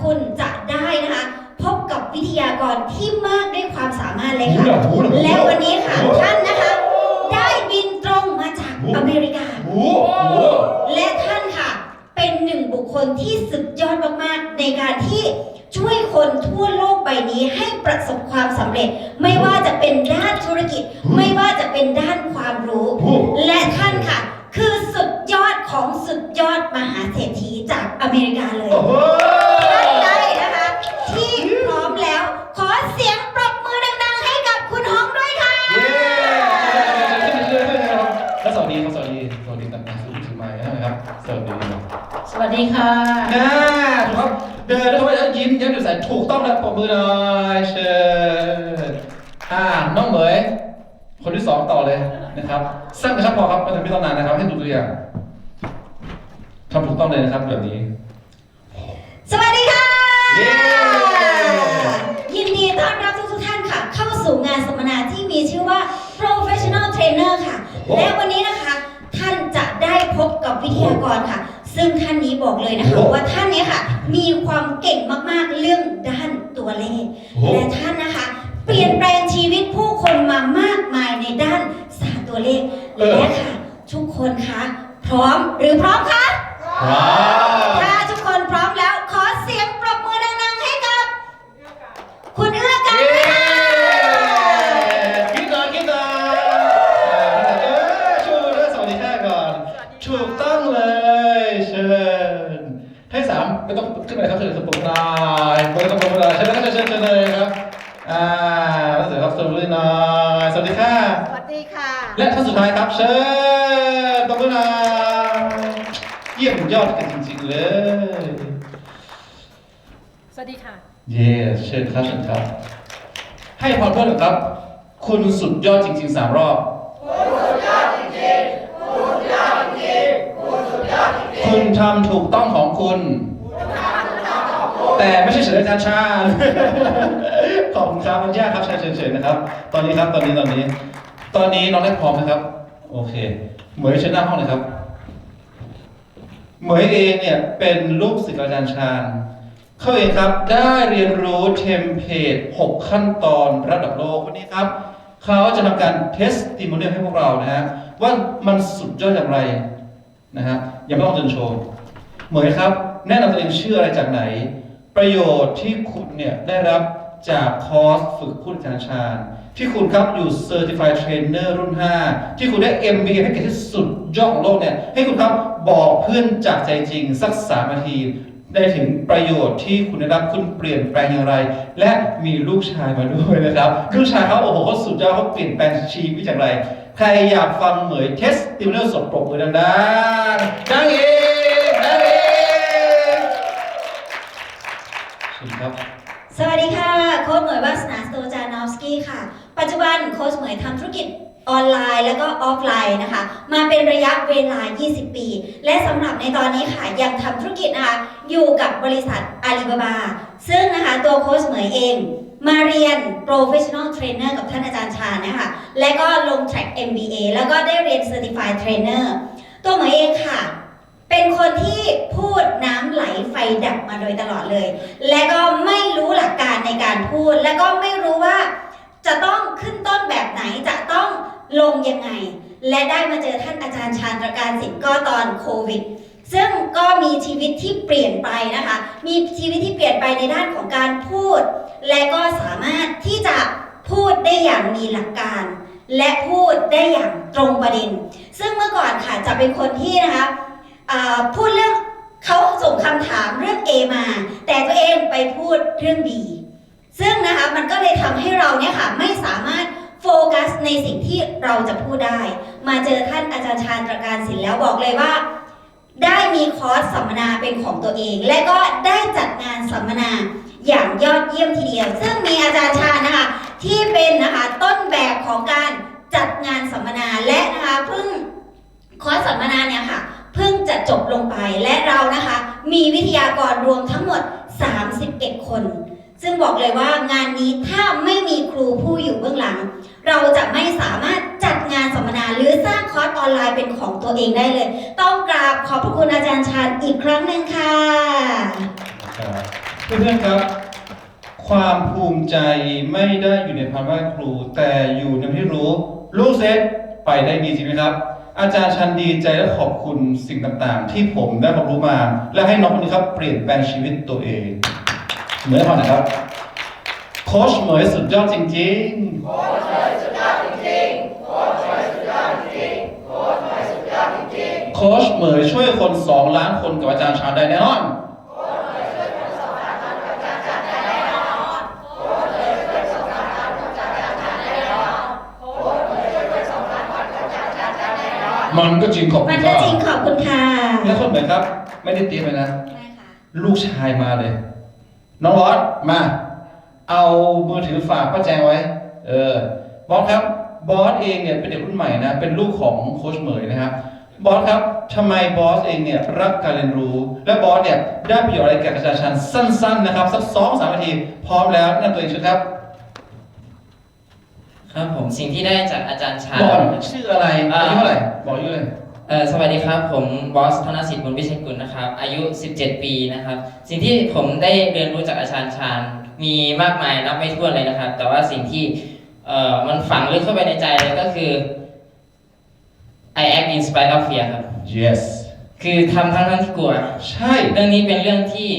คุณจะได้นะคะ พบกับวิทยากรที่มากด้วยความสามารถเลยค่ะโอ้โหโอ้โหและวันนี้ค่ะโอ้โหท่านนะคะ ได้บินตรงมาจากโอ้โหอเมริกาโอ้โหและท่านค่ะ เป็นหนึ่งบุคคลที่สุดยอดมากๆในการที่ช่วยคนทั่วโลกใบนี้ให้ประสบความสำเร็จ ไม่ว่าจะเป็นด้านธุรกิจ ไม่ว่าจะเป็นด้านความรู้โอ้โหและท่านค่ะ คือสุดยอดของสุดยอดมหาเศรษฐีจากอเมริกาเลย ค่ะน่าถูกครับเดินเข้าไปแล้วยิ้มยิ้มอยู่ใส่ถูกต้องแล้วปรบมือหน่อยเชิญอ่าน้องเหมยคนที่สองต่อเลยนะครับสั้นนะครับพอครับไม่ต้องไม่ต้องนานนะครับ ให้ดูตัวอย่างทำถูกต้องเลยนะครับแบบนี้สวัสดีค่ะ เย้ยินดีต้อนรับทุกๆท่านค่ะ เข้าสู่งานสัมมนาที่มีชื่อว่า Professional Trainer ค่ะ และวันนี้นะคะ ท่านจะได้พบกับวิทยากรค่ะ ซึ่งท่านนี้บอกเลยนะคะ ว่าท่านเนี้ค่ะ มีความเก่งมากๆเรื่องด้านตัวเลขโอ้โหและท่านนะคะ เปลี่ยนแปลงชีวิตผู้คนมามากมายในด้านศาสตร์ตัวเลขเออและค่ะ ทุกคนคะพร้อมหรือพร้อมคะว้าวถ้ ครับเชิญตบมือหน่อยเยี่ยมยอดกันจริงๆเลย สวัสดีค่ะ เย้เชิญครับเชิญครับ ให้พรเพื่อนหน่อยครับ คุณสุดยอดจริงๆสามรอบ คุณทำถูกต้องของคุณ แต่ไม่ใช่เฉลยการชาติขอบคุณครับคุณย่าครับเชิญเชิญเชิญนะครับ ตอนนี้ครับตอนนี้ตอนนี้ ตอนนี้น้องได้พร้อมนะครับ โอเค เหมยเชิญหน้าห้องเลยครับ เหมยเองเนี่ยเป็นลูกศิษย์อาจารย์ชาญเขาเองครับได้เรียนรู้เทมเพลต6 ขั้นตอนระดับโลกวันนี้ครับเขาจะทำการเทสติโมเนียให้พวกเรานะฮะว่ามันสุดยอดอย่างไรนะฮะยังไม่ต้องเดินโชว์เหมยครับ แนะนำตัวเองชื่ออะไรจากไหน ประโยชน์ที่คุณเนี่ยได้รับจากคอร์สฝึกพูดอาจารย์ชาญ ที่คุณครับอยู่ Certified Trainer รุ่น 5 ที่คุณได้ MBA ให้เก่งที่สุดยอดของโลกเนี่ย ให้คุณครับบอกเพื่อนจากใจจริงสักสามนาที ได้ถึงประโยชน์ที่คุณได้รับคุณเปลี่ยนแปลงอย่างไร และมีลูกชายมาด้วยนะครับ ลูกชายเขาโอ้โหเขาสุดยอดเขาเปลี่ยนแปลงชีวิตอย่างไร ใครอยากฟังเหมยเทสติมเนอร์สดปรบมือดังๆดังเองดังเองเชิญครับ สวัสดีค่ะ โค้ชเหมยวาสนาสโตจานอฟสกี้ค่ะ ปัจจุบันโค้ชเหมยทำธุรกิจออนไลน์แล้วก็ออฟไลน์นะคะ มาเป็นระยะเวลา 20 ปี และสำหรับในตอนนี้ค่ะยังทำธุรกิจนะคะอยู่กับบริษัทอาลีบาบา ซึ่งนะคะตัวโค้ชเหมยเองมาเรียน professional trainer กับท่านอาจารย์ชานะคะ และก็ลง track MBA แล้วก็ได้เรียน certified trainer ตัวเหมยเองค่ะ เป็นคนที่พูดน้ำไหลไฟดับมาโดยตลอดเลย และก็ไม่รู้หลักการในการพูด และก็ไม่รู้ จะต้องขึ้นต้นแบบไหนจะต้องลงยังไง และได้มาเจอท่านอาจารย์ชาญตรการสิทธิ์ก็ตอนโควิด ซึ่งก็มีชีวิตที่เปลี่ยนไปนะคะ มีชีวิตที่เปลี่ยนไปในด้านของการพูด และก็สามารถที่จะพูดได้อย่างมีหลักการ และพูดได้อย่างตรงประเด็น ซึ่งเมื่อก่อนค่ะจะเป็นคนที่นะคะพูดเรื่องเขาส่งคำถามเรื่อง A มา แต่ตัวเองไปพูดเรื่อง B ซึ่งนะคะมันก็เลยทำให้เราเนี่ยค่ะไม่สามารถโฟกัสในสิ่งที่เราจะพูดได้ มาเจอท่านอาจารย์ชาญตรการศิลป์แล้วบอกเลยว่า ได้มีคอร์สสัมมนาเป็นของตัวเอง และก็ได้จัดงานสัมมนาอย่างยอดเยี่ยมทีเดียว ซึ่งมีอาจารย์ชาญนะคะที่เป็นนะคะต้นแบบของการจัดงานสัมมนาและนะคะเพิ่งคอร์สสัมมนาเนี่ยค่ะเพิ่งจะจบลงไปและเรานะคะมีวิทยากรรวมทั้งหมด 31 คน ซึ่งบอกเลยว่างานนี้ถ้าไม่มีครูผู้อยู่เบื้องหลัง เราจะไม่สามารถจัดงานสัมมนาหรือสร้างคอร์สออนไลน์เป็นของตัวเองได้เลย ต้องกราบขอบพระคุณอาจารย์ชาญอีกครั้งหนึ่งค่ะเพื่อนๆครับ ความภูมิใจไม่ได้อยู่ในพันว่าครู แต่อยู่ในที่รู้ ลูกเซตไปได้ดีจริงไหมครับ อาจารย์ชันดีใจและขอบคุณสิ่งต่างๆ ที่ผมได้ความรู้มา และให้น้องคนนี้ครับเปลี่ยนแปลงชีวิตตัวเอง เหมือนกันนะครับโค้ชเหมยสุดยอดจริงๆ โค้ชเหมยช่วยคนสองล้านคนกับอาจารย์ชาญได้แน่นอนมันก็จริงขอบคุมันณก็ค่ะจริงขอบคุณค่ะแล้วคนเหมือนครับ ไม่ได้เตรียมเลยนะไม่ค่ะลูกชายมาเลย น้องบอสมา เอามือถือฝากป้าแจงไว้ เออบอสครับบอสเองเนี่ยเป็นเด็กรุ่นใหม่นะเป็นลูกของโค้ชเหมยนะครับบอสครับทำไมบอสเองเนี่ยรักการเรียนรู้ และบอสเนี่ยได้ประโยชน์อะไรแก่ประชาชนสั้น ๆ นะครับ สักสองสามนาที พร้อมแล้วแนั่นตัวเองชื่อครับครับผมสิ่งที่ได้จากอาจารย์ชาญบอสชื่ออะไรอายุเท่าไหร่บอกอายุเลย เอ่อสวัสดีครับ ผมบอสธนสิทธิ์บุญวิชัยกุลนะครับ อายุ 17 ปีนะครับ สิ่งที่ผมได้เรียนรู้จากอาจารย์ชาญมีมากมายนับไม่ถ้วนเลยนะครับ แต่ว่าสิ่งที่เอ่อมันฝังลึกเข้าไปในใจเลยก็คือ I act in spite of fear ครับ yes คือทำทั้งทั้งที่กลัว ใช่ เรื่องนี้เป็นเรื่องที่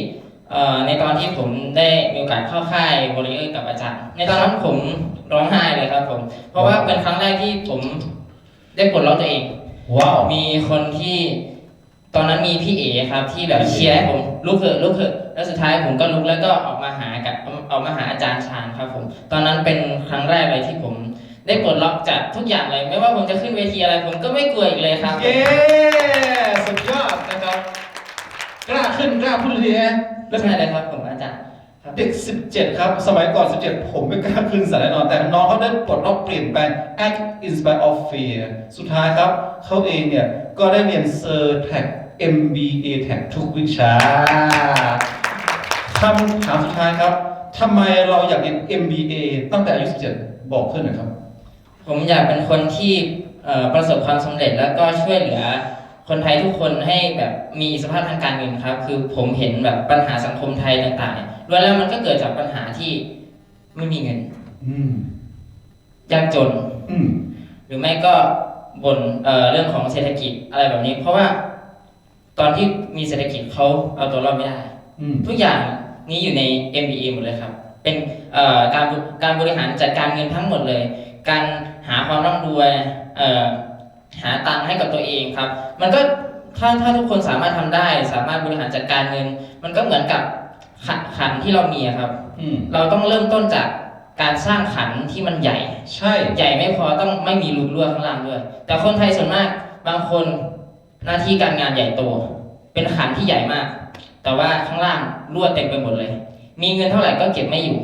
เอ่อในตอนที่ผมได้มีโอกาสเข้าค่ายวอริเออร์กับอาจารย์ ในตอนนั้นผมร้องไห้เลยครับผม เพราะว่าเป็นครั้งแรกที่ผมได้ปลดล็อกตัวเอง ว้าวมีคนที่ตอนนั้นมีพี่เอครับที่แบบเชียร์ให้ผมลุกเถอะลุกเถอะแล้วสุดท้ายผมก็ลุกแล้วก็ออกมาหากับออกมาหาอาจารย์ชาญครับผม ตอนนั้นเป็นครั้งแรกเลยที่ผมได้ปลดล็อกจากทุกอย่างเลย ไม่ว่าผมจะขึ้นเวทีอะไร ผมก็ไม่กลัวอีกเลยครับ เย้สุดยอดนะครับ กล้าขึ้นกล้าพูดทีนะใช่เลยครับผมอาจารย์ครับ เด็ก 17 ครับ สมัยก่อน 17 ผมไม่กล้าขึ้นสายแน่นอน แต่น้องเขาได้ปลดล็อกเปลี่ยนแปลง act in spite of fear สุดท้ายครับ เขาเองเนี่ย ก็ได้เรียนเซอร์แท็ก MBA แท็กทุกวิชาคำถามสุดท้ายครับทำไมเราอยากเรียน MBA ตั้งแต่อายุ 17 บอกขึ้นหน่อยครับ ผมอยากเป็นคนที่ประสบความสำเร็จแล้วก็ช่วยเหลือคนไทยทุกคนให้แบบมีอิสรภาพทางการเงินครับ คือผมเห็นแบบปัญหาสังคมไทยต่างๆเนี่ย ล้วนแล้วมันก็เกิดจากปัญหาที่ไม่มีเงินอืมยากจนอืมหรือไม่ก็บนเอ่อเรื่องของเศรษฐกิจอะไรแบบนี้ เพราะว่าตอนที่มีเศรษฐกิจเขาเอาตัวรอดไม่ได้อืมทุกอย่างนี้อยู่ใน MBA หมดเลยครับ เป็นเอ่อการบการบริหารจัดการเงินทั้งหมดเลย การหาความร่ำรวยเอ่อหาตังค์ให้กับตัวเองครับ มันก็ถ้าถ้าทุกคนสามารถทำได้ สามารถบริหารจัดการเงิน มันก็เหมือนกับ ขันขันที่เรามีอะครับ อืม เราต้องเริ่มต้นจากการสร้างขันที่มันใหญ่ ใช่ ใหญ่ไม่พอต้องไม่มีรูรั่วข้างล่างด้วย แต่คนไทยส่วนมากบางคนหน้าที่การงานใหญ่โต เป็นขันที่ใหญ่มาก แต่ว่าข้างล่างรั่วเต็มไปหมดเลย มีเงินเท่าไหร่ก็เก็บไม่อยู่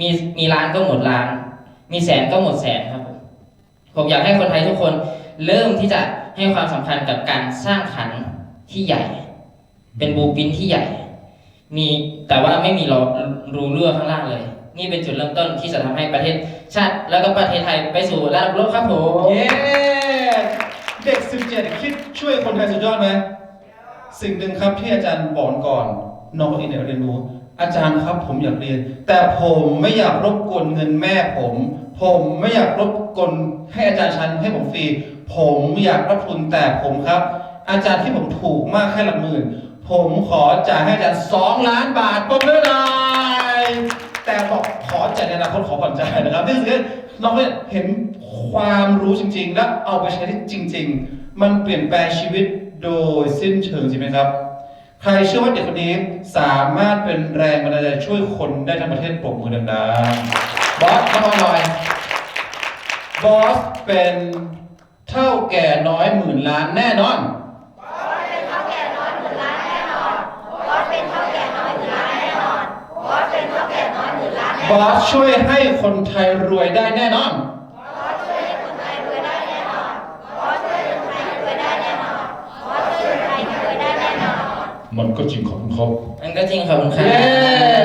มีมีล้านก็หมดล้าน มีแสนก็หมดแสนครับ ผมผมอยากให้คนไทยทุกคนเริ่มที่จะให้ความสำคัญกับการสร้างขันที่ใหญ่ เป็นบูปินที่ใหญ่ มีแต่ว่าไม่มีรอรูรั่วข้างล่างเลย นี่เป็นจุดเริ่มต้นที่จะทำให้ประเทศชาติแล้วก็ประเทศไทยไปสู่ระดับโลกครับผมเย้เด็ก 17 คิดช่วยคนไทยสุดยอดไหมสิ่งหนึ่งครับที่อาจารย์บอกก่อนน้องเองเนี่ยเรียนรู้ อาจารย์ครับผมอยากเรียน แต่ผมไม่อยากรบกวนเงินแม่ผม ผมไม่อยากรบกวนให้อาจารย์ชันให้ผมฟรีผมอยากรับทุนแต่ผมครับ อาจารย์ที่ผมถูกมากแค่หลักหมื่น ผมขอจ่ายให้อาจารย์สองล้านบาทปมือหน่อยแต่บอกขอจ่ายในอนาคตขอผ่อนจ่ายนะครับนี่คือเนี่ยเห็นความรู้จริง ๆ และเอาไปใช้ได้จริง ๆ มันเปลี่ยนแปลงชีวิตโดยสิ้นเชิงจริงไหมครับ ใครเชื่อว่าเด็กคนนี้สามารถเป็นแรงบันดาลใจช่วยคนได้ทั้งประเทศปรบมือดังๆบอสเข้ามาหน่อยบอสเป็นเท่าแก่น้อยหมื่นล้านแน่นอน บอสช่วยให้คนไทยรวยได้แน่นอน มันก็จริงของเขามันก็จริงขอบคุณครับเย้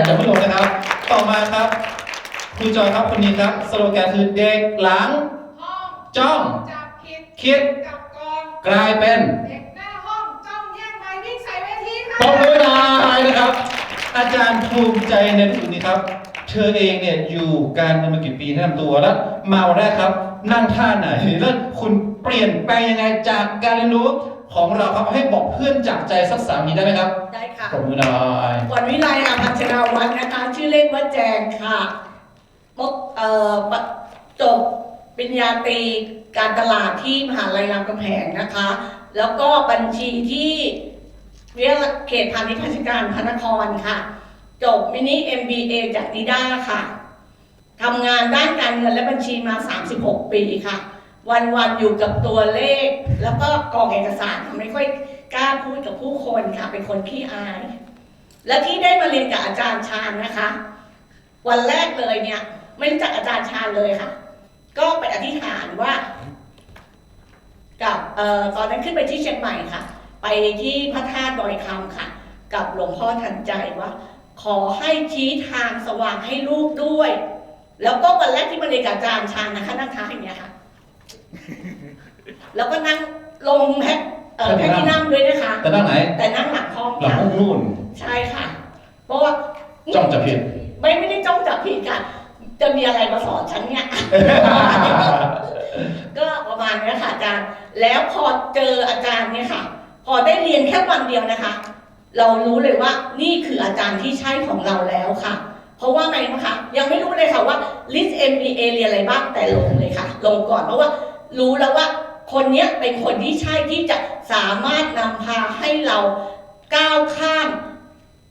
จะไม่ลงนะครับ ต่อมาครับครูจอยครับคนนี้ครับ สโลแกนคือเด็กหลัง ห้องจ้อง จับผิดคิดกับกองกลายเป็นเด็กหน้าห้องจ้องแย่งไม้วิ่งใส่เวทีค่ะปรบมือหน่อยนะครับ อาจารย์ภูมิใจในหนังสือนี้ครับเธอเองเนี่ยอยู่การเงินมากี่ปีแนะนำตัวแล้วมาวันแรกครับ นั่งท่าไหนแล้วคุณเปลี่ยนแปลงยังไงจากการเรียนรู้ของเราครับให้บอกเพื่อนจากใจสักสามทีได้ไหมครับได้ค่ะปรบมือหน่อยวันวิไลอาภัชราวัฒน์นะคะ ชื่อเล่นว่าแจงค่ะมกเอ่อปะจบปริญญาตรีการตลาดที่มหาลัยรามคำแหงนะคะ แล้วก็บัญชีที่วิทยาเขตพาณิชย์ราชการพระนครค่ะ จบมินิ MBA จากนิด้าค่ะทำงานด้านการเงินและบัญชีมา 36 ปีค่ะ วันๆอยู่กับตัวเลข แล้วก็กองเอกสารไม่ค่อยกล้าพูดกับผู้คนค่ะ เป็นคนขี้อาย และที่ได้มาเรียนกับอาจารย์ชาญนะคะ วันแรกเลยเนี่ย ไม่รู้จักอาจารย์ชาญเลยค่ะ ก็ไปอธิษฐานว่า กับออตอนนั้นขึ้นไปที่เชียงใหม่ค่ะ ไปที่พระธาตุดอยคำค่ะ กับหลวงพ่อทันใจว่า ขอให้ชี้ทางสว่างให้ลูกด้วย แล้วก็วันแรกที่มาเรียนกับอาจารย์ชาญนะคะนั่งท้ายอย่างเงี้ยค่ะ แล้วก็นั่งลงแพ็คเอ่อแพ็คที่นั่งด้วยนะคะ แต่ด้านไหน แต่นั่งหลังห้องหลังค่ะห้องนู่น ใช่ค่ะ เพราะว่าจ้องจะผิด ไม่ไม่ได้จ้องจับผิดค่ะ จะมีอะไรมาสอนฉันเนี่ย ก็ประมาณนี้ค่ะอาจารย์ แล้วพอเจออาจารย์เนี่ยค่ะ พอได้เรียนแค่วันเดียวนะคะ เรารู้เลยว่านี่คืออาจารย์ที่ใช่ของเราแล้วค่ะ เพราะว่าไงนะคะยังไม่รู้เลยค่ะว่า list MBA เรียนอะไรบ้างแต่ลงเลยค่ะ ลงก่อนเพราะว่ารู้แล้วว่าคนนี้เป็นคนที่ใช่ที่จะสามารถนำพาให้เราก้าวข้าม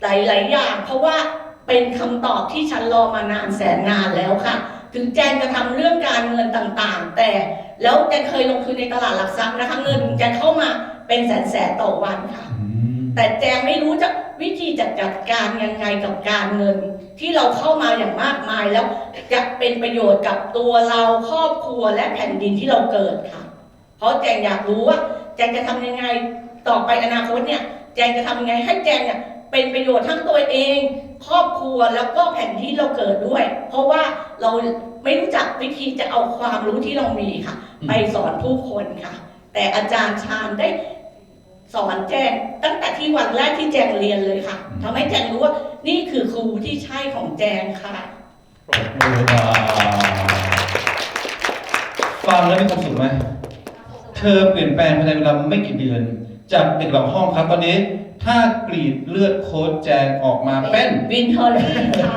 หลาย ๆ อย่าง เพราะว่าเป็นคำตอบที่ฉันรอมานานแสนนานแล้วค่ะ ถึงแจนจะทำเรื่องการเงินต่างๆ แต่แล้วแจนเคยลงทุนในตลาดหลักทรัพย์นะคะเงินแจนเข้ามาเป็นแสนๆต่อวันค่ะ แต่แจงไม่รู้จะวิธีจัดจัดการยังไงกับการเงิน ที่เราเข้ามาอย่างมากมายแล้วจะเป็นประโยชน์กับตัวเราครอบครัวและแผ่นดินที่เราเกิดค่ะ เพราะแจงอยากรู้ว่าแจงจะทำยังไงต่อไปอนาคตเนี่ยแจงจะทำยังไงให้แจงเนี่ยเป็นประโยชน์ทั้งตัวเอง ครอบครัวแล้วก็แผ่นที่เราเกิดด้วย เพราะว่าเราไม่รู้จักวิธีจะเอาความรู้ที่เรามีค่ะ ไปสอนผู้คนค่ะ แต่อาจารย์ชาญได้ สอนแจงตั้งแต่ที่วันแรกที่แจงเรียนเลยค่ะทำให้แจงรู้ว่านี่คือครูที่ใช่ของแจงค่ะปรบมือหน่อยฟังแล้วมีความสุขไหมเธอเปลี่ยนแปลงภายในเวลาไม่กี่เดือน จากเด็กหลังห้องครับตอนนี้ถ้ากรีดเลือดโค้ดแจงออกมาเป็นวินเทอร์ลี่ค่ะ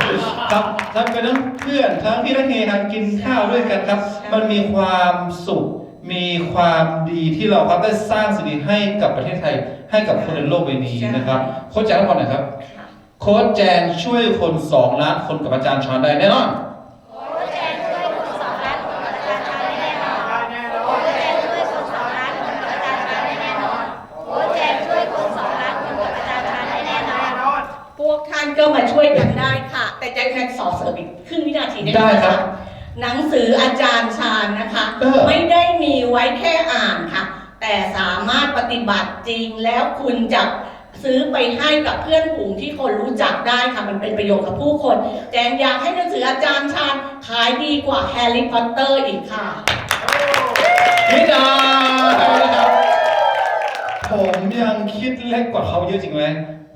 ครับทั้งเป็นทั้งเพื่อนทั้งพี่ทั้งเฮฮากินข้าวด้วยกันครับ มันมีความสุข มีความดีที่เราครับได้สร้างสิ่งดีให้กับประเทศไทย ให้กับคนในโลกใบนี้นะครับโค้ชแจงรับพรหน่อยครับ โค้ชแจงช่วยคนสองล้านคนกับอาจารย์ชอนได้แน่นอนพวกท่านก็มาช่วยกันได้ค่ะ แต่แจงแค่สอเสริมอีกครึ่งวินาทีได้ไหมได้ครับหนังสืออาจารย์ชาญนะคะเออไม่ได้มีไว้แค่อ่านค่ะ แต่สามารถปฏิบัติจริงแล้วคุณจะซื้อไปให้กับเพื่อนฝูงที่คนรู้จักได้ค่ะ มันเป็นประโยชน์กับผู้คน แจงอยากให้หนังสืออาจารย์ชาญขายดีกว่าแฮร์รี่พอตเตอร์อีกค่ะไม่ด้นะครับผมยังคิดเล็กกว่าเขาเยอะจริงไหม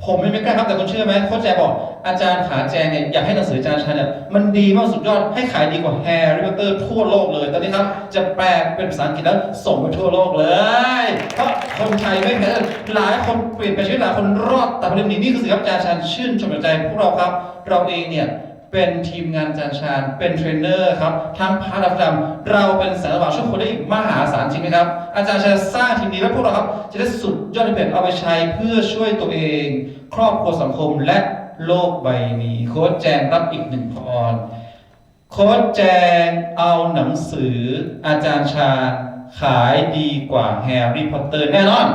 ผมยังไม่กล้าครับแต่คุณเชื่อไหมโค้ชแจบอกอาจารย์ขาแจงเนี่ยอยากให้หนังสืออาจารย์ชาเนี่ยมันดีมากสุดยอดให้ขายดีกว่าแฮร์รี่พอตเตอร์ทั่วโลกเลย ตอนนี้ครับ จะแปลเป็นภาษาอังกฤษแล้วส่งไปทั่วโลกเลย เพราะคนไทยไม่แพ้กันหลายคนเปลี่ยนไปชีวิตหลายคนรอดแต่ประเด็นนี้นี่คือสิ่งที่อาจารย์ชาญชื่นชมใจพวกเราครับ เราเองเนี่ย เป็นทีมงานอาจารย์ชาญเป็นเทรนเนอร์ครับทั้งพาร์ทและประจำเราเป็นแสงสว่างช่วยคนได้อีกมหาศาลจริงไหมครับ อาจารย์ชาญสร้างทีมนี้แล้วพวกเราครับจะได้สุดยอดที่เป็นเอาไปใช้เพื่อช่วยตัวเอง ครอบครัวสังคมและโลกใบนี้ โค้ชแจงรับอีกหนึ่งพรโค้ชแจงเอาหนังสือ อาจารย์ชาญขายดีกว่าแฮร์รี่พอตเตอร์แน่นอน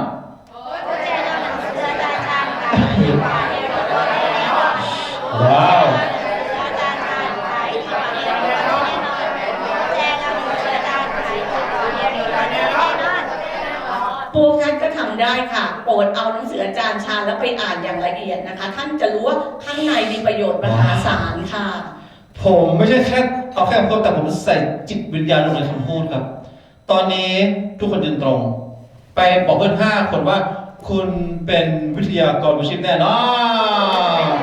ว้าว พวกท่านก็ทำได้ ค่ะ โปรดเอาหนังสืออาจารย์ชาญแล้วไปอ่านอย่างละเอียดนะคะ ท่านจะรู้ว่าข้างในมีประโยชน์มหาศาลค่ะ ผมไม่ใช่แค่เอาแค่คำพูดแต่ผมใส่จิตวิญญาณลงในคำพูดครับ ตอนนี้ทุกคนยืนตรง ไปบอกเพื่อนห้าคนว่า คุณเป็นวิทยากรมืออาชีพแน่นอน